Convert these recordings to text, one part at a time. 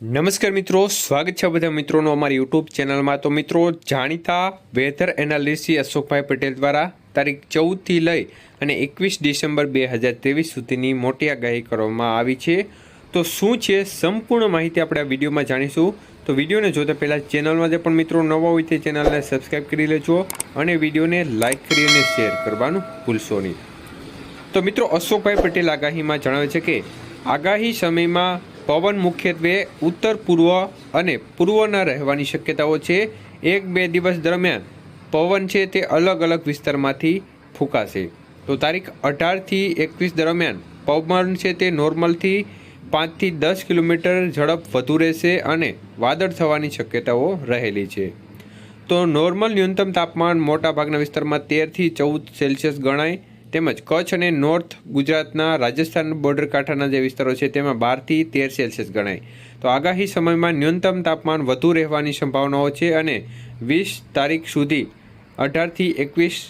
નમસ્કાર મિત્રો, સ્વાગત છે બધા મિત્રોનો અમારી યુટ્યુબ ચેનલમાં. તો મિત્રો, જાણીતા વેધર એનાલિસ્ટ અશોકભાઈ પટેલ દ્વારા તારીખ ચૌદથી લઈ અને એકવીસ ડિસેમ્બર બે હજાર ત્રેવીસ સુધીની મોટી આગાહી કરવામાં આવી છે. તો શું છે? સંપૂર્ણ માહિતી આપણે આ વિડીયોમાં જાણીશું. તો વિડીયોને જોતા પહેલાં ચેનલમાં જે પણ મિત્રો નવા હોય તે ચેનલને સબસ્ક્રાઈબ કરી લેજો અને વિડીયોને લાઇક કરી અને શેર કરવાનું ભૂલશો નહીં. તો મિત્રો, અશોકભાઈ પટેલ આગાહીમાં જણાવે છે કે, આગાહી સમયમાં પવન મુખ્યત્વે ઉત્તર, પૂર્વ અને પૂર્વના રહેવાની શક્યતાઓ છે. એક, બે દિવસ દરમિયાન પવન છે તે અલગ અલગ વિસ્તારમાંથી ફૂંકાશે. તો તારીખ અઢારથી એકવીસ દરમિયાન પવન છે તે નોર્મલથી પાંચથી દસ કિલોમીટર ઝડપ વધુ રહેશે અને વાદળ થવાની શક્યતાઓ રહેલી છે. તો નોર્મલ ન્યૂનતમ તાપમાન મોટાભાગના વિસ્તારમાં તેરથી ચૌદ સેલ્સિયસ ગણાય. તેમજ કચ્છ અને નોર્થ ગુજરાતના રાજસ્થાન બોર્ડર કાંઠાના જે વિસ્તારો છે, તેમાં બારથી તેર સેલ્સિયસ ગણાય. તો આગાહી સમયમાં ન્યૂનતમ તાપમાન વધુ રહેવાની સંભાવનાઓ છે અને વીસ તારીખ સુધી અઢારથી એકવીસ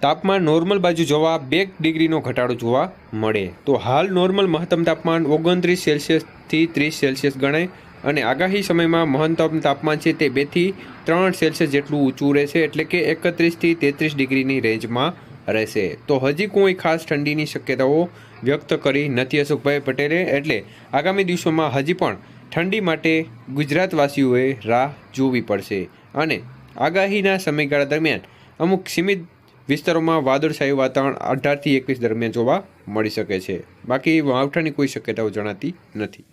તાપમાન નોર્મલ બાજુ જોવા બે ડિગ્રીનો ઘટાડો જોવા મળે. તો હાલ નોર્મલ મહત્તમ તાપમાન ઓગણત્રીસ સેલ્સિયસથી ત્રીસ સેલ્સિયસ ગણાય અને આગાહી સમયમાં મહત્તમ તાપમાન છે તે બેથી ત્રણ સેલ્સિયસ જેટલું ઊંચું રહેશે, એટલે કે એકત્રીસથી તેત્રીસ ડિગ્રીની રેન્જમાં રહેશે. તો હજી કોઈ ખાસ ઠંડીની શક્યતાઓ વ્યક્ત કરી નથી અશોકભાઈ પટેલે, એટલે આગામી દિવસોમાં હજી પણ ઠંડી માટે ગુજરાતવાસીઓએ રાહ જોવી પડશે. અને આગાહીના સમયગાળા દરમિયાન અમુક સીમિત વિસ્તારોમાં વાદળછાયું વાતાવરણ અઢારથી એકવીસ દરમિયાન જોવા મળી શકે છે. બાકી માવઠાની કોઈ શક્યતાઓ જણાતી નથી.